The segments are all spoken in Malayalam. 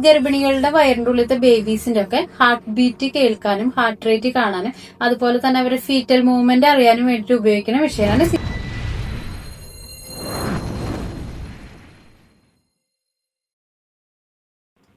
ഗർഭിണികളുടെ വയറിന്റെ ഉള്ളിലത്തെ ബേബീസിന്റെ ഒക്കെ ഹാർട്ട് ബീറ്റ് കേൾക്കാനും ഹാർട്ട് റേറ്റ് കാണാനും അതുപോലെ തന്നെ അവരുടെ ഫീറ്റൽ മൂവ്മെന്റ് അറിയാനും വേണ്ടിയിട്ട് ഉപയോഗിക്കുന്ന മെഷീനാണ്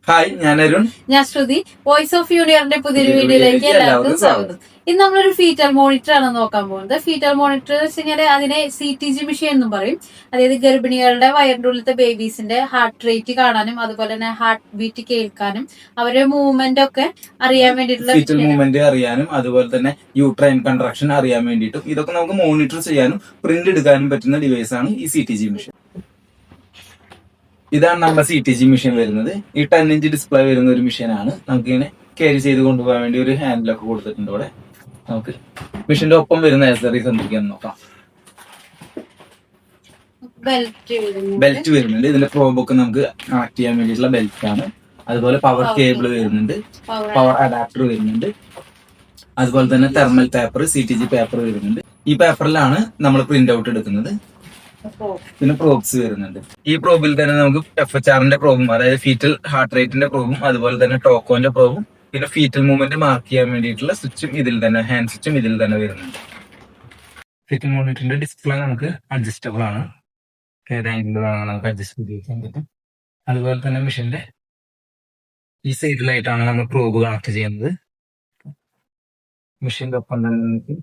ഹായ് ഞാൻ അരുൺ. ഞാൻ ശ്രുതി. വോയിസ് ഓഫ് യൂണിയറിന്റെ പുതിയൊരു വീഡിയോയിലേക്ക് എല്ലാവർക്കും സ്വാഗതം. ഇന്ന് നമ്മളൊരു ഫീറ്റൽ മോണിറ്റർ ആണ് നോക്കാൻ പോകുന്നത്. ഫീറ്റൽ മോണിറ്റർ വെച്ച് കഴിഞ്ഞാൽ അതിനെ സി ടി ജി മെഷീൻ എന്നും പറയും. അതായത് ഗർഭിണികളുടെ വയറിന്റെ ഉള്ളിലത്തെ ബേബീസിന്റെ ഹാർട്ട് റേറ്റ് കാണാനും അതുപോലെ തന്നെ ഹാർട്ട് ബീറ്റ് കേൾക്കാനും അവരുടെ മൂവ്മെന്റ് ഒക്കെ അറിയാൻ വേണ്ടിയിട്ടുള്ള ഫീറ്റൽ മൂവ്മെന്റ് അറിയാനും അതുപോലെ തന്നെ യൂട്രൈൻ കൺട്രാക്ഷൻ അറിയാൻ വേണ്ടിയിട്ടും ഇതൊക്കെ നമുക്ക് മോണിറ്റർ ചെയ്യാനും പ്രിന്റ് എടുക്കാനും പറ്റുന്ന ഡിവൈസ് ആണ് ഈ സി ടി ജി മെഷീൻ ഇതാണ് നമ്മുടെ സി ടി ജി മെഷീൻ വരുന്നത്. ഈ ടെൻ ഇഞ്ച് ഡിസ്പ്ലേ വരുന്ന ഒരു മെഷീനാണ് നമുക്ക് ഇങ്ങനെ ക്യാരി ചെയ്ത് കൊണ്ടുപോകാൻ വേണ്ടി ഒരു ഹാൻഡിലൊക്കെ കൊടുത്തിട്ടുണ്ട് ഇവിടെ. നമുക്ക് മെഷീന്റെ ഒപ്പം വരുന്ന ആക്സറീസ് എന്തൊക്കെയാന്ന് നോക്കാം. ബെൽറ്റ് ബെൽറ്റ് വരുന്നുണ്ട്. ഇതിന്റെ പ്രോബൊക്കെ നമുക്ക് കണക്ട് ചെയ്യാൻ വേണ്ടിയിട്ടുള്ള ബെൽറ്റ് ആണ്. അതുപോലെ പവർ കേബിൾ വരുന്നുണ്ട്. പവർ അഡാപ്റ്റർ വരുന്നുണ്ട്. അതുപോലെ തന്നെ thermal paper C T G paper വരുന്നുണ്ട്. ഈ പേപ്പറിലാണ് നമ്മൾ പ്രിന്റ് ഔട്ട് എടുക്കുന്നത്. പിന്നെ പ്രോബ്സ് വരുന്നുണ്ട്. ഈ പ്രോബിൽ തന്നെ നമുക്ക് എഫ് എച്ച് ആറിന്റെ പ്രോബും അതായത് ഫീറ്റൽ ഹാർട്ട് റേറ്റിന്റെ പ്രോബും അതുപോലെ തന്നെ ടോക്കോന്റെ പ്രോബും പിന്നെ ഫീറ്റൽ മൂവ്മെന്റ് മാർക്ക് ചെയ്യാൻ വേണ്ടിയിട്ടുള്ള സ്വിച്ചും ഇതിൽ തന്നെ ഹാൻഡ് സ്വിച്ചും ഇതിൽ തന്നെ വരുന്നുണ്ട്. ഫീറ്റൽ മൂവ്മെന്റിന്റെ ഡിസ്പ്ലേ നമുക്ക് അഡ്ജസ്റ്റബിൾ ആണ്. ഏതായാലും നമുക്ക് അഡ്ജസ്റ്റ് ചെയ്ത് പറ്റും അതുപോലെ തന്നെ മെഷീന്റെ ഈ സൈഡിലായിട്ടാണ് നമ്മൾ പ്രോബ് കണക്ട് ചെയ്യുന്നത്. മെഷീന്റെ ഒപ്പം തന്നെ നമുക്ക്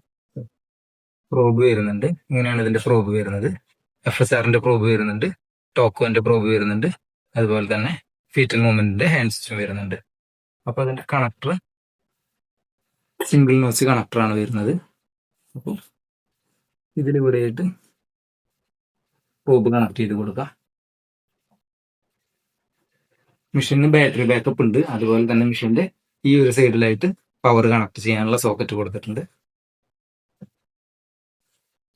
പ്രോബ് വരുന്നുണ്ട്. ഇങ്ങനെയാണ് ഇതിന്റെ പ്രോബ് വരുന്നത്. എഫ് എസ് ആറിന്റെ പ്രോബ് വരുന്നുണ്ട് ടോക്കോന്റെ പ്രോബ് വരുന്നുണ്ട് അതുപോലെ തന്നെ ഫീറ്റൽ മൂവ്മെന്റിന്റെ ഹാൻഡ് സിസ്റ്റം വരുന്നുണ്ട്. അപ്പൊ അതിന്റെ കണക്ടർ സിംഗിൾ നോസ് കണക്ടറാണ് വരുന്നത്. അപ്പോൾ ഇതിലൂടെയായിട്ട് പ്രോബ് കണക്ട് ചെയ്ത് കൊടുക്കുക മെഷീന് ബാറ്ററി ബാക്കപ്പ് ഉണ്ട്. അതുപോലെ തന്നെ മെഷീന്റെ ഈ ഒരു സൈഡിലായിട്ട് പവർ കണക്ട് ചെയ്യാനുള്ള സോക്കറ്റ് കൊടുത്തിട്ടുണ്ട്.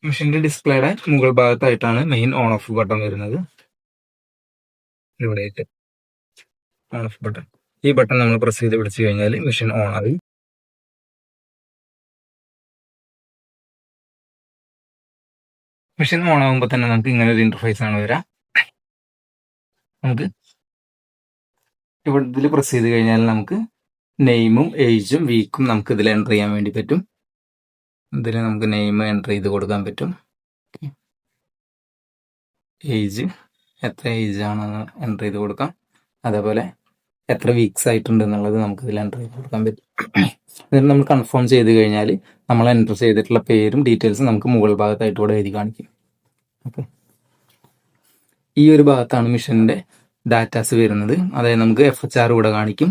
മെഷീന്റെ ഡിസ്പ്ലേയുടെ മുകൾ ഭാഗത്തായിട്ടാണ് മെയിൻ ഓൺ ഓഫ് ബട്ടൺ വരുന്നത്. ഇവിടെയായിട്ട് ഓൺ ഓഫ് ബട്ടൺ ഈ ബട്ടൺ നമ്മൾ പ്രസ് ചെയ്ത് പിടിച്ചു കഴിഞ്ഞാൽ മെഷീൻ ഓൺ ആയി. മെഷീൻ ഓൺ ആകുമ്പോൾ തന്നെ നമുക്ക് ഇങ്ങനെ ഒരു ഇന്റർഫേസ് ആണ് വരാം. നമുക്ക് ഇവിടെ ഇതിൽ പ്രസ് ചെയ്ത് കഴിഞ്ഞാൽ നമുക്ക് നെയിമും ഏജും വീക്കും നമുക്ക് ഇതിൽ എന്റർ ചെയ്യാൻ വേണ്ടി പറ്റും. ഇതിൽ നമുക്ക് നെയിം എന്റർ ചെയ്ത് കൊടുക്കാൻ പറ്റും. ഏജ് എത്ര ഏജ് ആണെന്ന് എന്റർ ചെയ്ത് കൊടുക്കാം. അതേപോലെ എത്ര വീക്സ് ആയിട്ടുണ്ട് എന്നുള്ളത് നമുക്ക് ഇതിൽ എന്റർ ചെയ്ത് കൊടുക്കാൻ പറ്റും. എന്നിട്ട് നമ്മൾ കൺഫേം ചെയ്ത് കഴിഞ്ഞാൽ നമ്മൾ എന്റർ ചെയ്തിട്ടുള്ള പേരും ഡീറ്റെയിൽസും നമുക്ക് മുകൾ ഭാഗത്തായിട്ട് കൂടെ എഴുതി കാണിക്കും. ഓക്കെ ഈ ഒരു ഭാഗത്താണ് മിഷന്റെ ഡാറ്റാസ് വരുന്നത്. അതായത് നമുക്ക് എഫ് എച്ച് ആർ ഇവിടെ കാണിക്കും.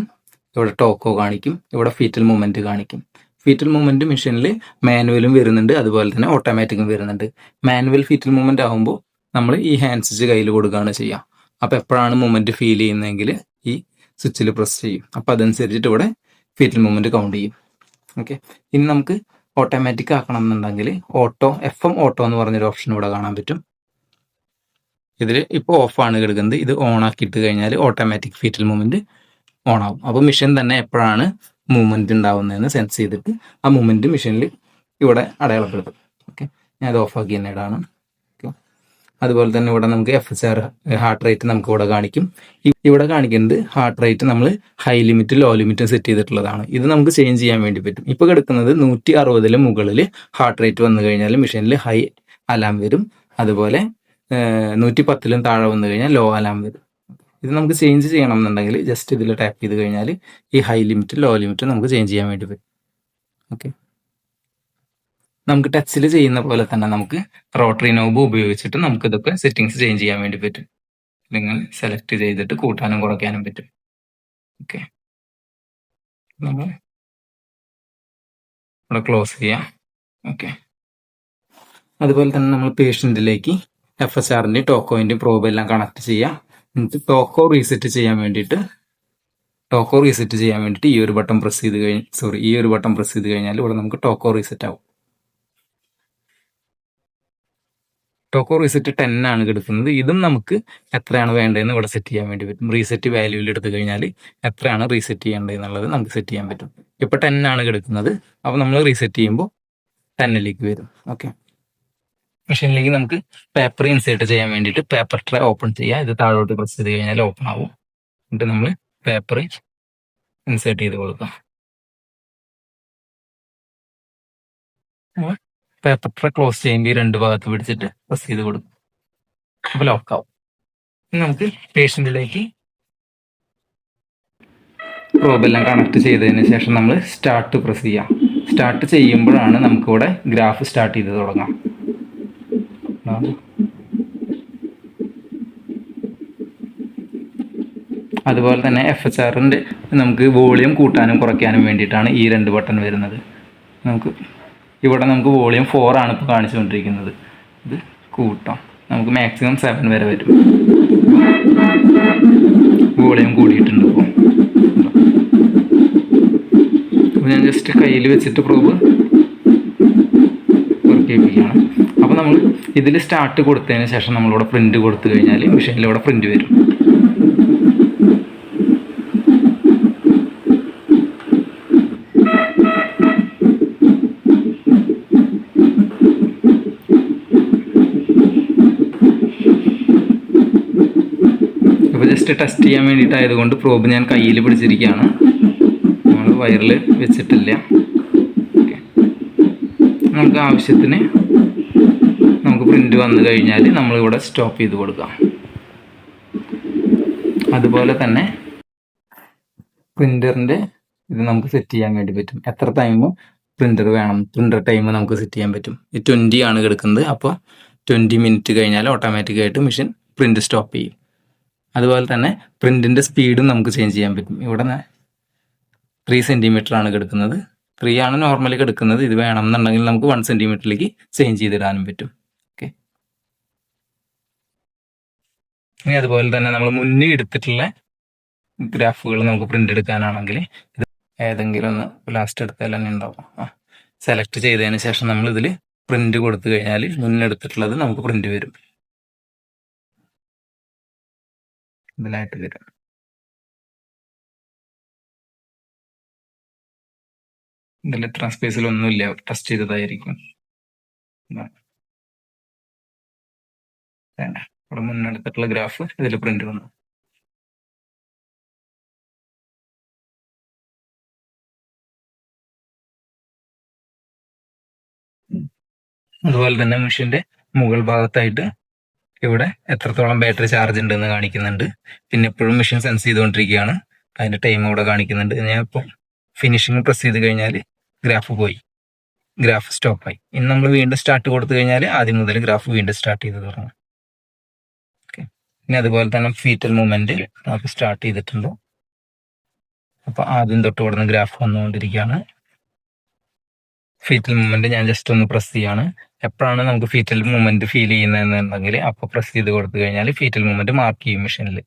ഇവിടെ ടോക്കോ കാണിക്കും. ഇവിടെ ഫീറ്റൽ മൂവ്മെന്റ് കാണിക്കും. ഫീറ്റൽ മൂവ്മെന്റ് മെഷീനിൽ മാനുവലും വരുന്നുണ്ട്. അതുപോലെ തന്നെ ഓട്ടോമാറ്റിക്കും വരുന്നുണ്ട്. മാനുവൽ ഫീറ്റൽ മൂവ്മെന്റ് ആകുമ്പോൾ നമ്മൾ ഈ ഹാൻഡ് സ്വിച്ച് കയ്യിൽ കൊടുക്കുകയാണ് ചെയ്യുക അപ്പോൾ എപ്പോഴാണ് മൂവ്മെന്റ് ഫീൽ ചെയ്യുന്നതെങ്കിൽ ഈ സ്വിച്ചിൽ പ്രസ് ചെയ്യും. അപ്പോൾ അതനുസരിച്ചിട്ട് ഇവിടെ ഫീറ്റൽ മൂവ്മെന്റ് കൗണ്ട് ചെയ്യും. ഓക്കെ ഇനി നമുക്ക് ഓട്ടോമാറ്റിക് ആക്കണം എന്നുണ്ടെങ്കിൽ ഓട്ടോ എഫ് എം ഓട്ടോ എന്ന് പറഞ്ഞൊരു ഓപ്ഷൻ ഇവിടെ കാണാൻ പറ്റും. ഇതിൽ ഇപ്പോൾ ഓഫാണ് കിടക്കുന്നത്. ഇത് ഓൺ ആക്കിയിട്ട് കഴിഞ്ഞാൽ ഓട്ടോമാറ്റിക് ഫീറ്റൽ മൂവ്മെന്റ് ഓൺ ആകും അപ്പോൾ മെഷീൻ തന്നെ എപ്പോഴാണ് മൂവ്മെന്റ് ഉണ്ടാവുന്നതെന്ന് സെൻസ് ചെയ്തിട്ട് ആ മൂവ്മെന്റ് മെഷീനിൽ ഇവിടെ അടയാളപ്പെടുത്തും. ഓക്കെ ഞാൻ അത് ഓഫാക്കി തന്നെ ഇടാണ് അതുപോലെ തന്നെ ഇവിടെ നമുക്ക് F S R heart rate നമുക്ക് ഇവിടെ കാണിക്കും. ഇവിടെ കാണിക്കുന്നത് ഹാർട്ട് റേറ്റ് നമ്മൾ ഹൈ ലിമിറ്റ് ലോ ലിമിറ്റും സെറ്റ് ചെയ്തിട്ടുള്ളതാണ്. ഇത് നമുക്ക് ചേഞ്ച് ചെയ്യാൻ വേണ്ടി പറ്റും. ഇപ്പോൾ കിടക്കുന്നത് നൂറ്റി അറുപതിന് മുകളിൽ ഹാർട്ട് റേറ്റ് വന്നു കഴിഞ്ഞാൽ മെഷീനിൽ ഹൈ അലാം വരും. അതുപോലെ നൂറ്റി പത്തിലും താഴെ വന്നു കഴിഞ്ഞാൽ ലോ അലാം വരും. ഇത് നമുക്ക് ചേഞ്ച് ചെയ്യണം എന്നുണ്ടെങ്കിൽ ജസ്റ്റ് ഇതിൽ ടാപ്പ് ചെയ്ത് കഴിഞ്ഞാൽ ഈ ഹൈ ലിമിറ്റ് ലോ ലിമിറ്റ് നമുക്ക് ചേഞ്ച് ചെയ്യാൻ വേണ്ടി പറ്റും ഓക്കെ നമുക്ക് ടച്ചിൽ ചെയ്യുന്ന പോലെ തന്നെ നമുക്ക് റോട്ടറി നോബ് ഉപയോഗിച്ചിട്ട് നമുക്ക് ഇതൊക്കെ സെറ്റിങ്സ് ചേഞ്ച് ചെയ്യാൻ വേണ്ടി പറ്റും. നിങ്ങൾ സെലക്ട് ചെയ്തിട്ട് കൂട്ടാനും കുറയ്ക്കാനും പറ്റും. ഓക്കെ നമ്മൾ ഇവിടെ ക്ലോസ് ചെയ്യാം. ഓക്കെ അതുപോലെ തന്നെ നമ്മൾ പേഷ്യന്റിലേക്ക് എഫ് എസ് ആറിന്റെയും ടോക്കോയിന്റെയും പ്രോബ് എല്ലാം കണക്ട് ചെയ്യാം. എന്നിട്ട് ടോക്കോ റീസെറ്റ് ചെയ്യാൻ വേണ്ടിയിട്ട് ടോക്കോ റീസെറ്റ് ചെയ്യാൻ വേണ്ടിയിട്ട് ഈ ഒരു ബട്ടൺ പ്രസ് ചെയ്ത് കഴിഞ്ഞ് സോറി ഈ ഒരു ബട്ടൺ പ്രസ് ചെയ്ത് കഴിഞ്ഞാൽ ഇവിടെ നമുക്ക് ടോക്കോ റീസെറ്റ് ആവും. ടോക്കോ റീസെറ്റ് ടെൻ ആണ് കിടക്കുന്നത്. ഇതും നമുക്ക് എത്രയാണ് വേണ്ടതെന്ന് ഇവിടെ സെറ്റ് ചെയ്യാൻ വേണ്ടി പറ്റും. റീസെറ്റ് വാല്യൂവിൽ എടുത്തു കഴിഞ്ഞാൽ എത്രയാണ് റീസെറ്റ് ചെയ്യേണ്ടത് എന്നുള്ളത് നമുക്ക് സെറ്റ് ചെയ്യാൻ പറ്റും. ഇപ്പൊ ടെൻ ആണ് കിടക്കുന്നത്. അപ്പോൾ നമ്മൾ റീസെറ്റ് ചെയ്യുമ്പോൾ ടെന്നിലേക്ക് വരും. ഓക്കെ മെഷീനിലേക്ക് നമുക്ക് പേപ്പർ ഇൻസേർട്ട് ചെയ്യാൻ വേണ്ടിയിട്ട് പേപ്പർ ട്രേ ഓപ്പൺ ചെയ്യുക ഇത് താഴോട്ട് പ്രസ് ചെയ്ത് കഴിഞ്ഞാൽ ഓപ്പൺ ആവും. എന്നിട്ട് നമ്മൾ പേപ്പർ ഇൻസേർട്ട് ചെയ്ത് കൊടുക്കാം. പേപ്പർ ട്രേ ക്ലോസ് ചെയ്യുമ്പോൾ രണ്ട് ഭാഗത്ത് പിടിച്ചിട്ട് പ്രസ് ചെയ്ത് കൊടുക്കും. അപ്പൊ ലോക്കാവും നമുക്ക് പേഷ്യന്റിലേക്ക് പ്രോബെല്ലാം കണക്ട് ചെയ്തതിന് ശേഷം നമ്മൾ സ്റ്റാർട്ട് പ്രസ് ചെയ്യാം. സ്റ്റാർട്ട് ചെയ്യുമ്പോഴാണ് നമുക്കിവിടെ ഗ്രാഫ് സ്റ്റാർട്ട് ചെയ്ത് തുടങ്ങാം. അതുപോലെ തന്നെ എഫ് എച്ച് ആറിന്റെ നമുക്ക് വോളിയം കൂട്ടാനും കുറയ്ക്കാനും വേണ്ടിയിട്ടാണ് ഈ രണ്ട് ബട്ടൺ വരുന്നത്. നമുക്ക് ഇവിടെ നമുക്ക് വോളിയം ഫോർ ആണ് ഇപ്പോൾ കാണിച്ചുകൊണ്ടിരിക്കുന്നത്. ഇത് കൂട്ടാം. നമുക്ക് മാക്സിമം സെവൻ വരെ വരും. വോളിയം കൂടിയിട്ടുണ്ട് ഇപ്പോൾ ഞാൻ ജസ്റ്റ് കയ്യിൽ വെച്ചിട്ട് പ്രൂവ് വർക്ക് ചെയ്യിപ്പിക്കുകയാണ് അപ്പോൾ നമ്മൾ ഇതിൽ സ്റ്റാർട്ട് കൊടുത്തതിന് ശേഷം നമ്മളിവിടെ പ്രിന്റ് കൊടുത്തു കഴിഞ്ഞാൽ മെഷീനിൽ ഇവിടെ പ്രിന്റ് വരും. ജസ്റ്റ് ടെസ്റ്റ് ചെയ്യാൻ വേണ്ടിയിട്ടായതുകൊണ്ട് പ്രോബ് ഞാൻ കയ്യിൽ പിടിച്ചിരിക്കുകയാണ്. നമ്മൾ വയറിൽ വെച്ചിട്ടില്ല. നമുക്ക് ആവശ്യത്തിന് പ്രിന്റ് വന്നു കഴിഞ്ഞാൽ നമ്മളിവിടെ സ്റ്റോപ്പ് ചെയ്ത് കൊടുക്കാം. അതുപോലെ തന്നെ പ്രിന്ററിന്റെ ഇത് നമുക്ക് സെറ്റ് ചെയ്യാൻ വേണ്ടി പറ്റും. എത്ര ടൈമും പ്രിന്റർ വേണം. പ്രിന്റർ ടൈം നമുക്ക് സെറ്റ് ചെയ്യാൻ പറ്റും. ഈ ട്വന്റി ആണ് കിടക്കുന്നത്. അപ്പോൾ ട്വന്റി മിനിറ്റ് കഴിഞ്ഞാൽ ഓട്ടോമാറ്റിക് ആയിട്ട് മെഷീൻ പ്രിന്റ് സ്റ്റോപ്പ് ചെയ്യും. അതുപോലെ തന്നെ പ്രിന്റിന്റെ സ്പീഡും നമുക്ക് ചേഞ്ച് ചെയ്യാൻ പറ്റും. ഇവിടെ ത്രീ ആണ് കിടക്കുന്നത്. ത്രീ ആണ് നോർമലി കിടക്കുന്നത്. ഇത് വേണം എന്നുണ്ടെങ്കിൽ നമുക്ക് വൺ സെന്റിമീറ്ററിലേക്ക് ചേഞ്ച് ചെയ്തിടാനും പറ്റും ഓക്കെ ഇനി അതുപോലെ തന്നെ നമ്മൾ മുന്നേ എടുത്തിട്ടുള്ള ഗ്രാഫുകൾ നമുക്ക് പ്രിന്റ് എടുക്കാനാണെങ്കിൽ ഇത് ഏതെങ്കിലും ഒന്ന് ലാസ്റ്റ് എടുത്താൽ തന്നെ ഉണ്ടാവും. സെലക്ട് ചെയ്തതിന് ശേഷം നമ്മൾ ഇതിൽ പ്രിന്റ് കൊടുത്തു കഴിഞ്ഞാൽ മുന്നെടുത്തിട്ടുള്ളത് നമുക്ക് പ്രിന്റ് വരും. ഇതിലായിട്ട് വരും. ഇതിൽ ഇത്ര സ്പേസിൽ ഒന്നുമില്ല. ടെസ്റ്റ് ചെയ്തതായിരിക്കും. വേണ്ട. ഇവിടെ മുന്നെടുത്തിട്ടുള്ള ഗ്രാഫ് ഇതിൽ പ്രിന്റ് വന്നു. അതുപോലെ തന്നെ മെഷീന്റെ മുകൾ ഭാഗത്തായിട്ട് ഇവിടെ എത്രത്തോളം ബാറ്ററി ചാർജ് ഉണ്ട് എന്ന് കാണിക്കുന്നുണ്ട്. പിന്നെ എപ്പോഴും മെഷീൻ സെൻസ് ചെയ്തുകൊണ്ടിരിക്കുകയാണ്. അതിന്റെ ടൈം ഇവിടെ കാണിക്കുന്നുണ്ട്. ഞാൻ ഇപ്പോൾ ഫിനിഷിംഗ് പ്രസ് ചെയ്ത് കഴിഞ്ഞാൽ ഗ്രാഫ് പോയി. ഗ്രാഫ് സ്റ്റോപ്പായി ഇനി നമ്മൾ വീണ്ടും സ്റ്റാർട്ട് കൊടുത്തു കഴിഞ്ഞാൽ ആദ്യം മുതൽ ഗ്രാഫ് വീണ്ടും സ്റ്റാർട്ട് ചെയ്ത് തുടങ്ങും. ഇനി അതുപോലെ തന്നെ ഫീറ്റൽ മൂവ്മെന്റ് നമുക്ക് സ്റ്റാർട്ട് ചെയ്തിട്ടുണ്ട്. അപ്പൊ ആദ്യം തൊട്ട് ഇവിടുന്ന് ഗ്രാഫ് വന്നുകൊണ്ടിരിക്കുകയാണ്. ഫീറ്റൽ മൂവ്മെന്റ് ഞാൻ ജസ്റ്റ് ഒന്ന് പ്രസ് ചെയ്യാണ്. എപ്പോഴാണ് നമുക്ക് ഫീറ്റൽ മൂവ്മെന്റ് ഫീൽ ചെയ്യുന്നതെന്നുണ്ടെങ്കിൽ അപ്പോൾ പ്രസ് ചെയ്ത് കൊടുത്തു കഴിഞ്ഞാൽ ഫീറ്റൽ മൂവ്മെന്റ് മാർക്ക് ചെയ്യും മെഷീനിൽ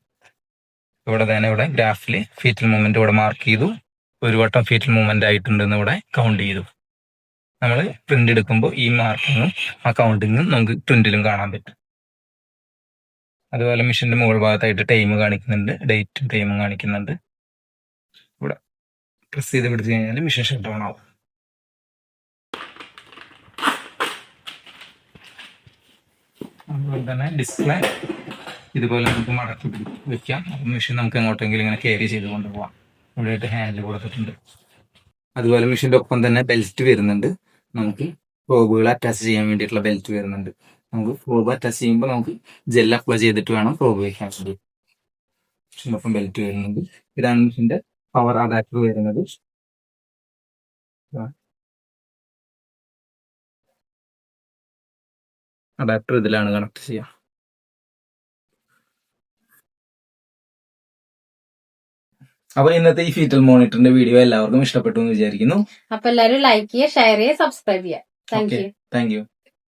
ഇവിടെ തന്നെ ഇവിടെ ഗ്രാഫിൽ ഫീറ്റൽ മൂവ്മെന്റ് ഇവിടെ മാർക്ക് ചെയ്തു. ഒരു വട്ടം ഫീറ്റൽ മൂവ്മെന്റ് ആയിട്ടുണ്ടെന്ന് ഇവിടെ കൗണ്ട് ചെയ്തു. നമ്മൾ പ്രിന്റ് എടുക്കുമ്പോൾ ഈ മാർക്കിങ്ങും ആ കൗണ്ടിങ്ങും നമുക്ക് പ്രിന്റിലും കാണാൻ പറ്റും. അതുപോലെ മെഷീന്റെ മുകൾ ഭാഗത്തായിട്ട് ടൈം കാണിക്കുന്നുണ്ട് ഡേറ്റും ടൈമും കാണിക്കുന്നുണ്ട്. ഇവിടെ പ്രസ് ചെയ്ത് പിടിച്ചു കഴിഞ്ഞാൽ മെഷീൻ ഷട്ട് ഓൺ ആവും. അതുപോലെ തന്നെ ഡിസ്പ്ലേ ഇതുപോലെ നമുക്ക് മടക്കി വെക്കാം. അപ്പം മെഷീൻ നമുക്ക് എങ്ങോട്ടെങ്കിലും ഇങ്ങനെ ക്യാരി ചെയ്ത് കൊണ്ടുപോകാം ഇവിടെയായിട്ട് ഹാൻഡിൽ കൊടുത്തിട്ടുണ്ട്. അതുപോലെ മെഷീന്റെ ഒപ്പം തന്നെ ബെൽറ്റ് വരുന്നുണ്ട്. നമുക്ക് റോബുകൾ അറ്റാച്ച് ചെയ്യാൻ വേണ്ടിയിട്ടുള്ള ബെൽറ്റ് വരുന്നുണ്ട്. നമുക്ക് പ്രോബ് അറ്റാച്ച് ചെയ്യുമ്പോൾ നമുക്ക് ജെൽ അപ്ലൈ ചെയ്തിട്ട് വേണം പ്രോബ് വയ്ക്കാൻ വേണ്ടി. ബെൽറ്റ് വരുന്നുണ്ട് ഇതാണ് മെഷീന്റെ പവർ അഡാപ്റ്റർ വരുന്നത്. അഡാപ്റ്റർ ഇതിലാണ് കണക്ട് ചെയ്യുക അപ്പൊ ഇന്നത്തെ ഈ ഫീറ്റൽ മോണിറ്ററിന്റെ വീഡിയോ എല്ലാവർക്കും ഇഷ്ടപ്പെട്ടു എന്ന് വിചാരിക്കുന്നു. അപ്പൊ എല്ലാവരും ലൈക്ക് ചെയ്യുക ഷെയർ ചെയ്യുക സബ്സ്ക്രൈബ് ചെയ്യുക. താങ്ക്. You thank you